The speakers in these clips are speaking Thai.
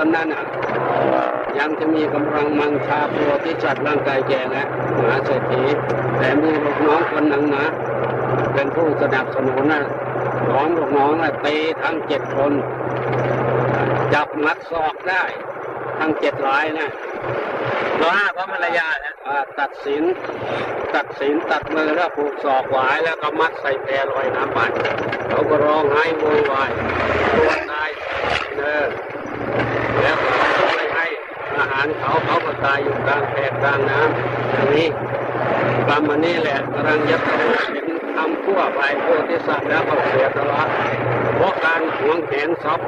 อนนั้นอะยังจะมีกำลังมังชาตัวที่จัดร่างกายแก่และมหาเศรษฐีแต่มีลูกน้องคนหนึ่งนะเป็นผู้สนับสนุนนะของลูกน้องนะตีทั้งเจ็ดคน จับมัดศอกได้ ทั้งเจ็ดรายนะร้อยห้าพร้อมภรรยานะอ่าตัดสิน ตัดสินตัดมือแล้วผูกศอกหวายแล้วก็มัดใส่แพลอยน้ำไปเขาก็ร้องไห้โวยวายตัวตายเออแล้วก็ไม่ให้อาหารเขาเขาก็ตายอยู่ กลางน้ำอย่างนี้กรรมอันนี้แหละกำลังจะเห็นทำทั่วไปโพธิสัตว์แล้วก็เสียสละเพราะการหวงแหนทรัพย์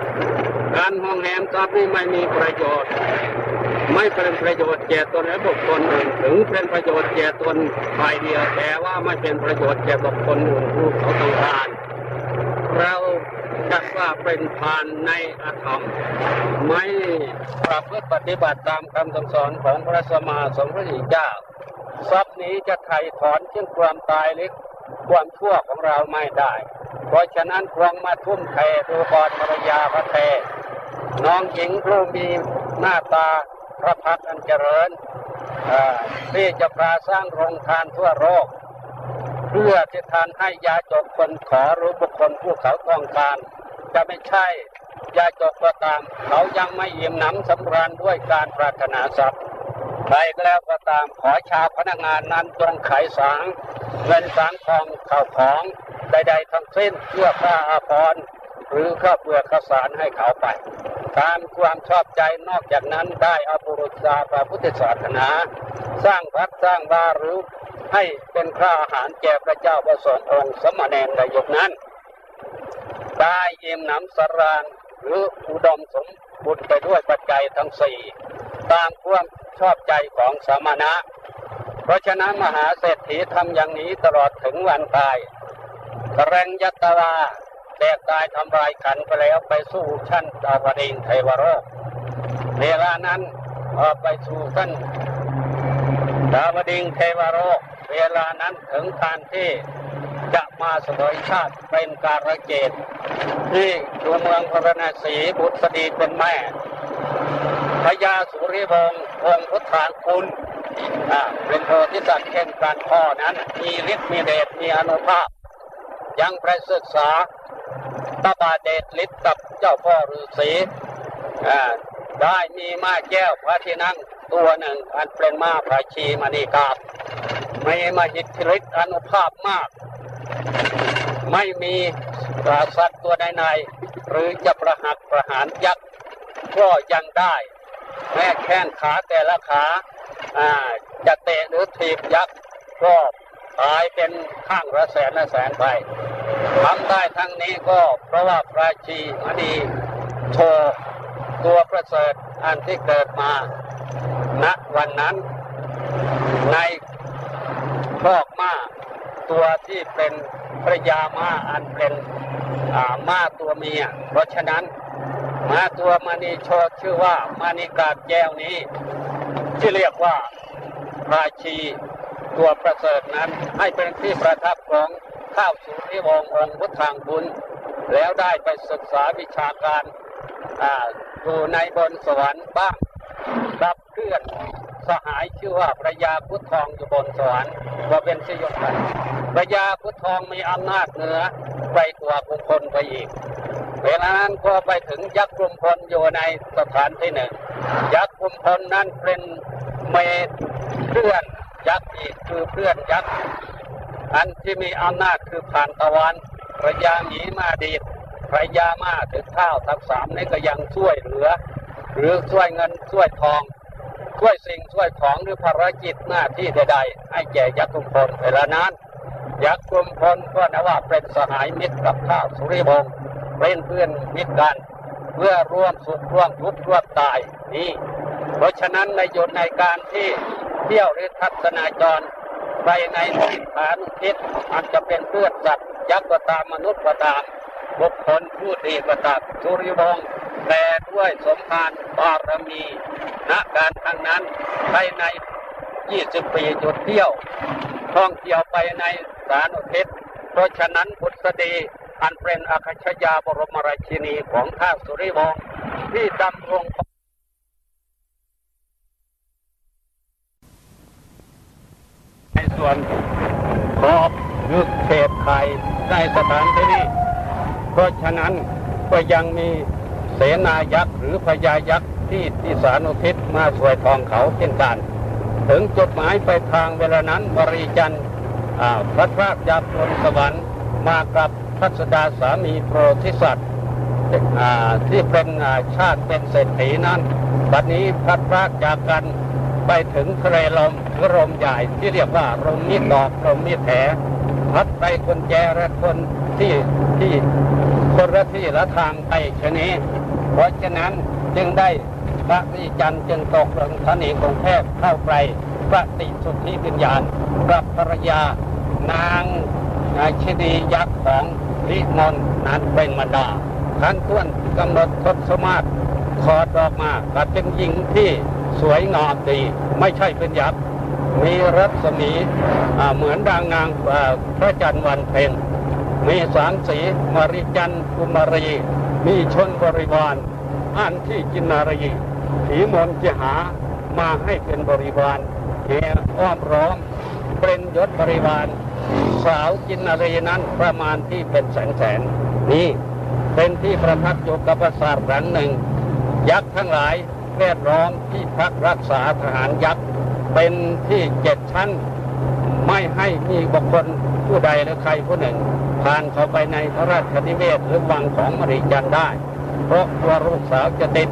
การหวงแหนทรัพย์นี่ไม่มีประโยชน์ ไม่เป็นประโยชน์แก่ตนและบุคคลอื่นถึงเป็นประโยชน์แก่ตนฝ่ายเดียวแต่ว่าไม่เป็นประโยชน์แก่บุคคลอื่นผู้เขาต้องการเราจะว่า เป็นพานในอธรรม ไม่ประพฤติปฏิบัติตามคำสั่งสอนของพระสมมาสมพระพุทธเจ้า ทรัพย์นี้จะไถ่ถอนเช่นความตายหรือความชั่วของเราไม่ได้ เพราะฉะนั้นควรมาทุ่มเทดูบอลภรรยาพระเทน้องหญิงผู้มีหน้าตาพระพักตร์อันเจริญที่จะพาสร้างโรงทานทั่วโลกเพื่อจะทานให้ยาจกคนขอรือบุคคลผู้เขาต้องการ จะไม่ใช่ยาจกก็ตามเขายังไม่เอิ่ยมหนำสำราญด้วยการปรารถนาทรัพย์ใครก็แล้วก็ตามขอชาวพนักงานนั้นจงขายสางเงินสางทองข้าวของใดๆทั้งสิ้นเพื่อผ้าอาภรณ์หรือข้าวเปลือกข้าวสารให้เขาไป ตามความชอบใจนอกจากนั้นได้อภุรุษาพระพุทธศาสนา สร้างพัดสร้างบาหรือให้เป็นข้าอาหารแก่พระเจ้าประสงค์องค์สมณเณรในยุคนั้น ได้อิ่มหนำสรานหรืออุดมสมบูรณ์ไปด้วยปัจจัยทั้งสี่ตามความชอบใจของสมณะ เพราะฉะนั้นมหาเศรษฐีทำอย่างนี้ตลอดถึงวันตายแรงยัตวาแตกตายทำลายขันไปแล้วไปสู่ชั้นดาวดิงเทวโรกเวลานั้นออกไปสู่ชั้นดาวดิงเทวโรกเวลานั้นถึงการที่ จะมาเสวยชาติเป็นการะเกตที่ตัวเมืองพระนศีบุตรดีเป็นแม่พญาสุริวงศ์องค์พุทธาคุณอ่าเป็นโพธิสัตว์เช่นการพ่อนั้น มีฤทธิ์มีเดชมีอนุภาพ ยังไปศึกษาตบาเดชฤทธิ์กับเจ้าพ่อฤาษีอ่าได้มีม้าแก้วพระที่นั่งตัวหนึ่งอันเป็นม้าพระชีมณีกาบมีมาหิทธิฤทธิ์อนุภาพมาก ไม่มีสัตว์ตัวใดๆหรือจะประหักประหารยักษ์ก็ยังได้ แม้แข้งขาแต่ละขาจะเตะหรือถีบยักษ์ก็ตายเป็นข้างละแสนละแสนไปทำได้ทั้งนี้ก็เพราะว่าพระชีมณีโชว์ตัวประเสริฐอันที่เกิดมาณวันนั้นในคอกมา ตัวที่เป็นพระยาม้าอันเป็นม้าตัวเมีย เพราะฉะนั้นม้าตัวมานีโชดชื่อว่ามานีกาแก้วนี้ ที่เรียกว่าราชีตัวประเสริฐนั้นให้เป็นที่ประทับของข้าวสุริวงศ์องค์พุทธางบุญแล้วได้ไปศึกษาวิชาการออยู่ในบนสวรรค์บ้างรับเพื่อน สหายชื่อว่าพระยาพุทธทองอยู่บนสวรรค์ก็เป็นสยบกันพระยาพุทธทองมีอำนาจเหนือไปกว่าบุคคลไปอีก เวลานั้นก็ไปถึงยักษ์กลุ่มพลอยู่ในสถานที่หนึ่ง ยักษ์กลุ่มพลนั้นเป็นเมตเพื่อนยักษ์อีกคือเพื่อนยักษ์อันที่มีอำนาจคือผ่านตะวันพระยาหมีมาดีพระยามาถึงข้าวทั้งสามนี้ก็ยังช่วยเหลือ หรือช่วยเงินช่วยทอง ช่วยสิ่งช่วยของหรือภารกิจหน้าที่ใดๆให้แก่ยักษ์กลุ่มพลเวลานั้นยักษ์กลุ่มพลก็นะว่าเป็นสหายมิตรกับข้าวสุริวงศ์เป็นเพื่อนมิตรกันเพื่อร่วมสุขร่วมทุกข์ร่วมตายนี่เพราะฉะนั้นในยุดในการที่เที่ยวหรือทัศนาจรไปในทิศฐานทิศอาจจะเป็นเพื่อนสัตว์ยักษ์ก็ตามมนุษย์ก็ตามบุคคลผู้ดีก็ตามสุริวงศ์ แต่ด้วยสมภารบารมีณการทางนั้นภายใน20ปีจุดเที่ยว ท่องเที่ยวไปในสารุทิศเพราะฉะนั้นบุษดีอันเป็นอาคชยาบรมราชินีของข้าสุริวงที่ดำรงในส่วนขอบยุกเขตไทยในสถานที่นี้ เพราะฉะนั้นก็ยังมี นายักษ์หรือพญายักษ์ที่ที่สานุทิศมาสวยทองเขาเช่นกัน ถึงจุดหมายไปทางเวลานั้นบริจันทร์พระพรากจากบนสวรรค์มากับพัสดาสามีโพธิสัตว์ที่เป็นาชาติเป็นเศรษฐีนั้นบัดนี้พระพรากจากกันไปถึงทะเลลมหรือลมใหญ่ที่เรียกว่าลมมีดดอกลมมีดแผลพัดไปคนแจและคนที่ที่คนละที่ละทางไปชนี้ เพราะฉะนั้นจึงได้พระนิจันจึงตกลงทนีกรุงเทพเข้าไปปฏิสุทธิวิญญาณกับภรรยานางนาชินียักษ์ของพิมลนั้นเป็นมดาท่านต้วนกำหนดทศมาศคอดออกมาก็เป็นหญิงที่สวยงามดี ไม่ใช่เป็นยักษ์มีรัศมีเหมือนดังนางพระจันทร์วันเพ็ญมีสามสีมริจันทร์กุมารี มีชนบริวารอันที่กินนารีผีมนจะหามาให้เป็นบริวารแห่อ้อมร้อมเป็นยศบริวารสาวกินนารีนั้นประมาณที่เป็นแสนแสนนี่เป็นที่ประทับอยู่กับปราสาทหลังหนึ่ง ยักษ์ทั้งหลายแวดล้อมที่พักรักษาทหารยักษ์เป็นที่เจ็ดชั้น ไม่ให้มีบุคคลผู้ใดหรือใครผู้หนึ่ง ผ่านเข้าไปในพระราชนิเวศหรือวังของมริจันได้ เพราะว่าลูกสาวจะติด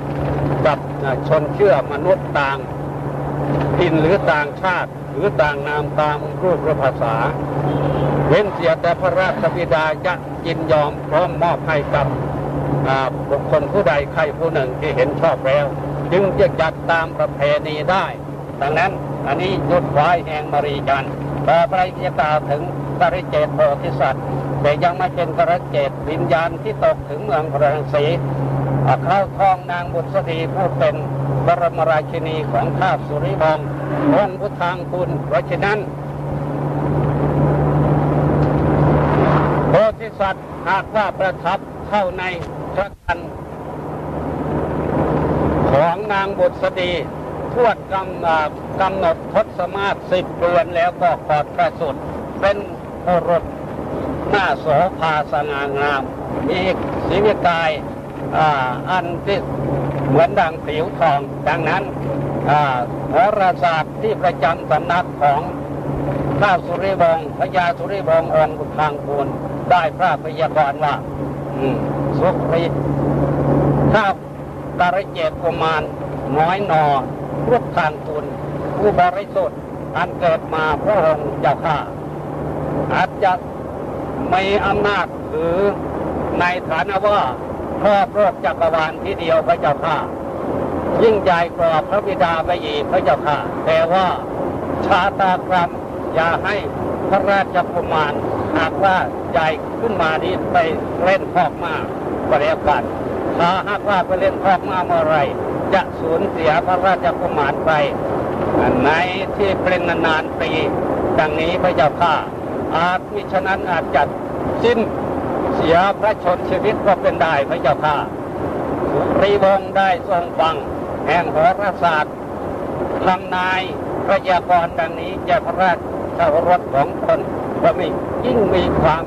กับชนเชื่อมนุษย์ต่างถิ่นหรือต่างชาติหรือต่างนามตามรูปและภาษา เว้นเสียแต่พระราชบิดาจะยินยอมพร้อมมอบให้กับบุคคลผู้ใดใครผู้หนึ่งที่เห็นชอบแล้ว จึงจะจัดตามประเพณีได้ ดังนั้นอันนี้ยศควายแห่งมรีจันทร์ต่อไปจะกล่าถึงกริเจตโพธิสัตว์ แต่ยังไม่เป็นกริเจตวิญญาณที่ตกถึงเมืองพระรังสีเข้าทองนางบุษดีผู้เป็นบรมราชินีของท้าสุริวงศ์องค์พุทธางคุณเพราะฉะนั้นโพธิสัตว์หากว่าประทับเข้าในพระกันของนางบุษดีทวดกำกำหนดทศมาศสิบเดือนแล้วก็กอดพระสุดเป็นโอรส หน้าโสภาสง่างาม มีสีวิกายอ่าอันที่เหมือนดังผิวทอง ดังนั้นอ่าโหราศาสตร์ที่ประจำสำนักของข้าสุริวงศ์พญาสุริวงศ์องค์ทางคูณได้พระพยากรณ์ว่าสุริข้าการเจตกุมารน้อยนอรูปทางคูณผู้บริสุทธิ์อันเกิดมาพระองค์เจ้าข้าอาจจะ มีอำนาจหรือในฐานะว่าครอบโลกจักรวาลที่เดียวพระเจ้าข้ายิ่งใหญ่กว่าพระบิดาไปอีกพระเจ้าค่ะแต่ว่าชาตากรรมอย่าให้พระราชกุมารหากว่าใหญ่ขึ้นมานี้ไปเล่นพอกมาก็แล้วกันถ้าหากว่าไปเล่นพอกมาเมื่อไรจะสูญเสียพระราชกุมารไปในที่เป็นนานๆปีดังนี้พระเจ้าค่ะ อาจมิฉะนั้นอาจจะสิ้นเสียพระชนชีวิตก็เป็นได้พระเจ้าค่ะสุริวงได้ทรงฟัง แห่งโหราศาสตร์ทำนายพระยากรดังนี้แก่พระราชรถของตนว่ามียิ่งมีความ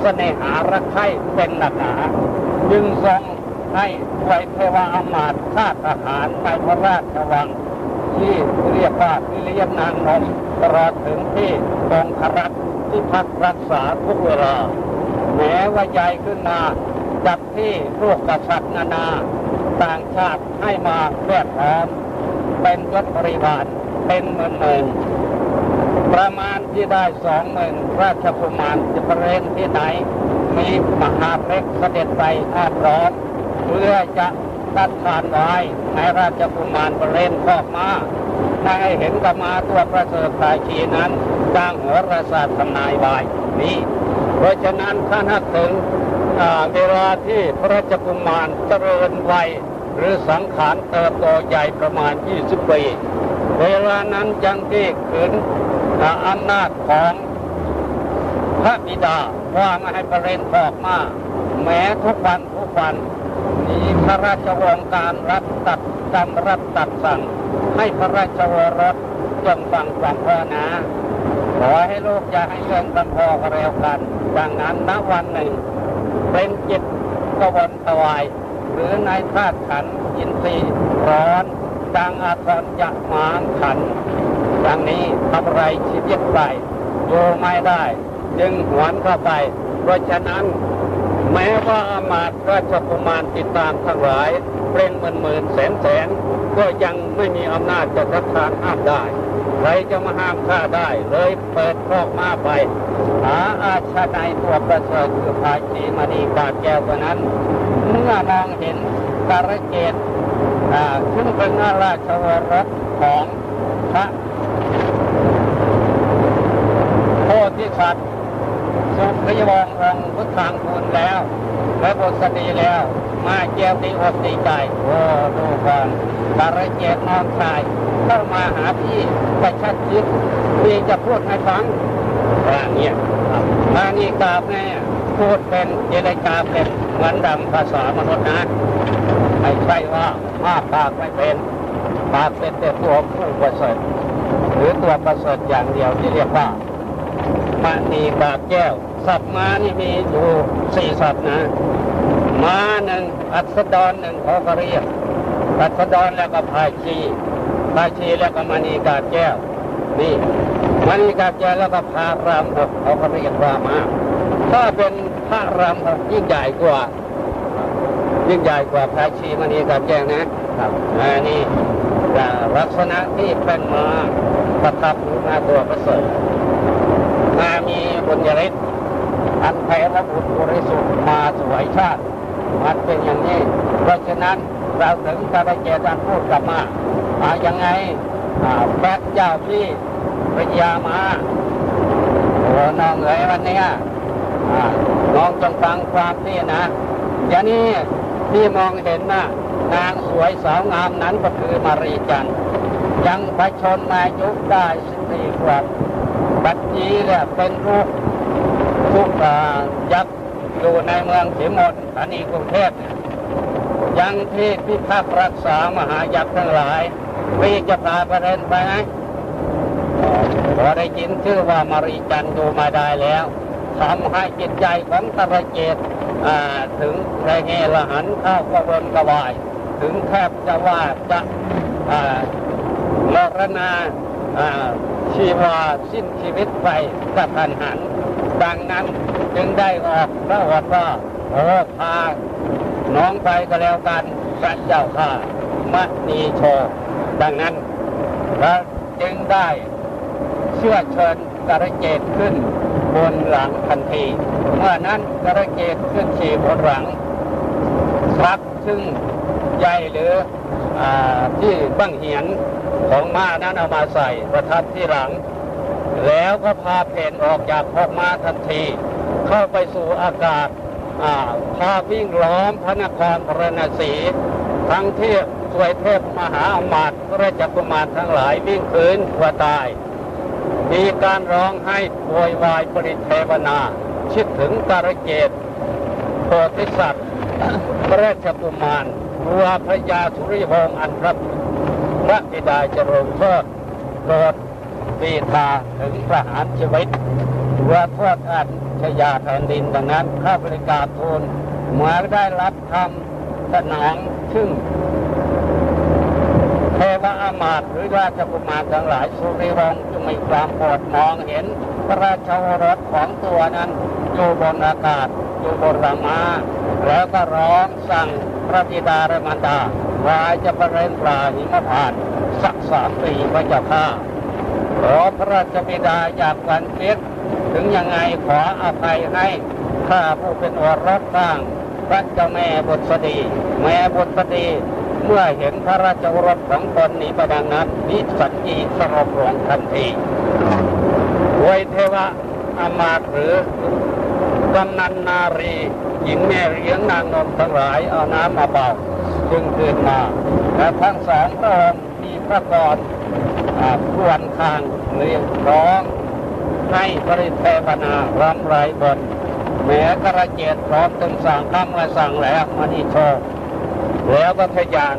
เสน่หารักใคร่เป็นหนักหนาจึงทรงให้ไวเทวาอำมาตย์ชาตทหารในพระราชวัง ที่เรียกว่าวิเลียนนางนมตลอดถึงที่กองครักษ์ ที่พักรักษาทุกเวลา แม้ว่าใหญ่ขึ้นมาจากที่ลูกกษัตริย์นานา ต่างชาติให้มาแวดล้อมเป็นยศบริวารเป็นหมื่นหมื่นประมาณที่ได้สองหมื่นราชกุมารจะประเรนที่ไหน มีมหาเพชรเสด็จไปอาบร้อนเพื่อจะตัดทานไว้ในราชกุมารประเรนคอกมาได้เห็นกับมาตัวประเสริฐภายชีนั้น จ้างโหราศาสตร์ทำนายไว้นี่เพราะฉะนั้นถ้านักถึงเวลาที่พระราชกุมารเจริญวัยหรือสังขารเติบโตใหญ่ประมาณ 20 ปี เวลานั้นจังที่ขืนอำนาจของพระบิดาว่าไม่ให้ประเรนออกมา แม้ทุกวันทุกวันมีพระราชวงศ์การรัฐตัดกำรัฐตัดสั่ง ให้พระราชวรสจงฟังความพระนา ขอให้ลูกอย่าให้เรื่องกันพอกันแล้วกันดังนั้นณวันหนึ่ง เป็นจิตกวนตวาย หรือในธาตุขันธ์อินทรีย์ร้อนดังอาทรจะมานขันดังนี้ทำไรชีวิตไปอยู่ไม่ได้ จึงหวนเข้าไป เพราะฉะนั้น แม้ว่าอามาตย์ราชกุมารติดตามทั้งหลาย เป็นหมื่นหมื่นแสนแสน ก็ยังไม่มีอำนาจจะทัดทานห้ามได้ ใครจะมาห้ามข้าได้เลยเปิดคอกมาไป หาอาชาในตัวประเสริฐคือภาชีมณีกาดแก้วตัวนั้น เมื่อมองเห็นการะเกตซึ่งเป็นอาราชวรสของพระโพธิสัตว์สุขยวงศ์องพุทธังคุณแล้วและบทสดีแล้ว มาเจียวดีอกดีใจโอ้ดูก่อนการะเกตน้องชาย เข้ามาหาพี่ไปชัดชิดพี่จะพูดให้ฟังว่าเนี่ยมานี่กราบแน่พูดเป็นเจรจาเป็นเหมือนดำภาษามนุษย์นะไม่ใช่ว่ามาปากไม่เป็นปากเป็นแต่ตัวผู้ประเสริฐหรือตัวประเสริฐอย่างเดียวที่เรียกว่ามณีบาปแก้ว สัตว์ม้านี่มีอยู่สี่สัตว์นะม้าหนึ่งอัศดรหนึ่งเขาก็เรียกอัศดรแล้วก็พายชี พายชีแล้วก็มณีกาบแก้ว นี่มณีกาบแก้วแล้วก็พารามหกเขาก็เรียกว่าม้าถ้าเป็นพระรามหกยิ่งใหญ่กว่า ยิ่งใหญ่กว่าพายชีมณีกาบแก้วนะครับอันนี้ลักษณะที่เป็นมาประทับหรือมาตัวประเสริฐมามีบุญญาฤทธิ์อันแท้และบุญบริสุทธิ์มาสวยชาติ มันเป็นอย่างนี้ เพราะฉะนั้นเราถึงจะได้เจตันพูดกลับมา อ่ายังไงแป๊กเจ้าพี่ปริยามาโอ้น้องเอ๋ยวันนี้ยอ่าน้องจงฟังความพี่นะอย่างนี้พี่มองเห็นนะนางสวยสาวงามนั้นก็คือมารีจันยังพระชนมายุได้สิบสี่ขวบบัดนี้เนี่ยเป็นรูปรูปยักษ์อยู่ในเมืองสีมนธานีกรุงเทพ ยังที่พิทักษ์รักษามหายักษ์ทั้งหลายพี่จะพาประเด็นไปไหมพอได้ยินชื่อว่ามารีจันดูมาได้แล้วทำให้จิตใจของตระเจตถึงรเงระหันเข้ากระวนกระวาย ถึงแทบจะว่าจะมรณาอ่าชีวาสิ้นชีวิตไปกระทันหัน ดังนั้นจึงได้ออกพระวตว่าโอ้พา น้องไปก็แล้วกันพระเจ้าข้ามณีโช ดังนั้นพระจึงได้เชื่อเชิญกระเกตขึ้นบนหลังทันที เมื่อนั้นกระเกตขึ้นขี่บนหลังชักซึ่งใหญ่หรืออที่บังเหียนของม้านั้นเอามาใส่ประทับที่หลัง แล้วก็พาเพนออกจากพอกม้าทันที เข้าไปสู่อากาศ พาวิ่งล้อมพระนครพระนศีทั้งเทพสวยเทพมหาอมาตย์ระจักรมารทั้งหลายวิ่งคืนกว่าตาย มีการร้องให้โวยวายปริเทวนาคิดถึงการเกตโพธิสัตว์ระราชกุมารรัวพระยาสุริวงศ์อันพระพระบิดาจริญโทษโปรดปีทาถึงประหารชีวิตว่าโทษอัน ชยาแผ่นดินดังนั้นข้าบริการทูลเมื่อได้รับคำสนองซึ่งเทวอามาตหรือราชกุมารทั้งหลายสุริวงศ์จึงมีความโปรดมองเห็นพระราชโอรสของตัวนั้นอยู่บนอากาศอยู่บนรามาแล้วก็ร้องสั่งพระบิดาและมารดาว่าจะประเรนปลาหิมพาน สักสามปีพระเจ้าข้า ขอพระราชบิดาอยากกันเสียถึงยังไงขออภัยให้ข้าผู้เป็นอรสบ้างพระเจ้าแม่บุตรดี แม่บุตรดีเมื่อเห็นพระราชรสของตนนี้ประดังนั้นนิสัญญีสงบลงทันทีไวยเทวะอามาตหรือกำนันนารี หญิงแม่เลี้ยงนางนมทั้งหลายเอาน้ำมาเป่าจึงคืนมา และทั้งสองพระองค์มีพระกร อ่วนคางเรียกร้อง ให้บริเทวนารำไรบนแม้กระเจดพร้อมถึงสั่งคำและสั่งแล้วมณีโชคแล้วก็ทยาน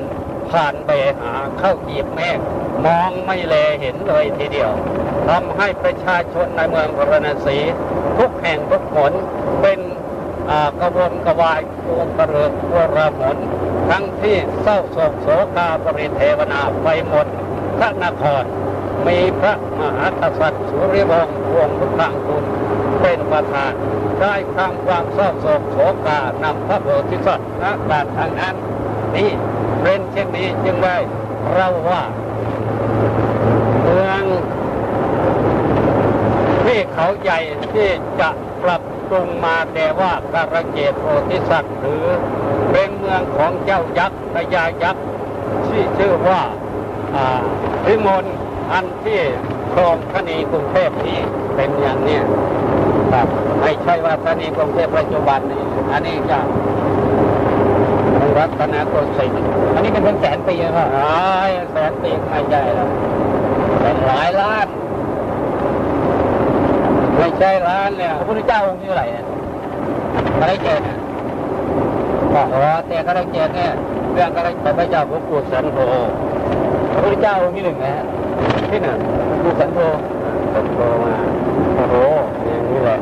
ผ่านไปหาเข้าจีบเมฆมองไม่แลเห็นเลยทีเดียวทำให้ประชาชนในเมืองพราณสีทุกแห่งทุกหนเป็นอากระวนกระวายโกกระเริกกระหมนทั้งที่เศร้าโศกโศกาปริเทวนาไปหมด ระนคร มีพระมหากษัตริย์สุริวงศ์วงศ์พุทธังคุณเป็นประธานได้ทำความเศร้าโศกโศกานำพระโพธิสัตว์ณการทางนั้น นี่เป็นเช่นนี้จึงได้เราว่า เมืองที่เขาใหญ่ที่จะปรับปรุงมาแต่ว่าการะเกดโพธิสัตว์หรือเป็นเมืองของเจ้ายักษ์พญายักษ์ที่ชื่อว่า อ่าพิมลอันที่ครองธนีกรุงเทพนี้เป็นอย่างเนี้ยครับไม่ใช่ว่าธนีกรุงเทพปัจจุบันนี้ อันนี้จะรัตนโกสินทร์อันนี้เป็นเป็นแสนปีแล้วครับหลายแสนปีไม่ใช่แล้วเป็นหลายล้าน ไม่ใช่ล้านเนี่ยพระพุทธเจ้าองค์ที่เท่าไหร่เนี่ยกระไรเกดเนี่ยอ๋อแต่กระไรเกดเนี่ยเรื่องกระไรพระเจ้าพระกุศลโธ พระพุทธเจ้าองค์ที่หนึ่งนะฮะที่ไหนดูสันโธสันโธมาโอ้โหอย่างนี้แหละ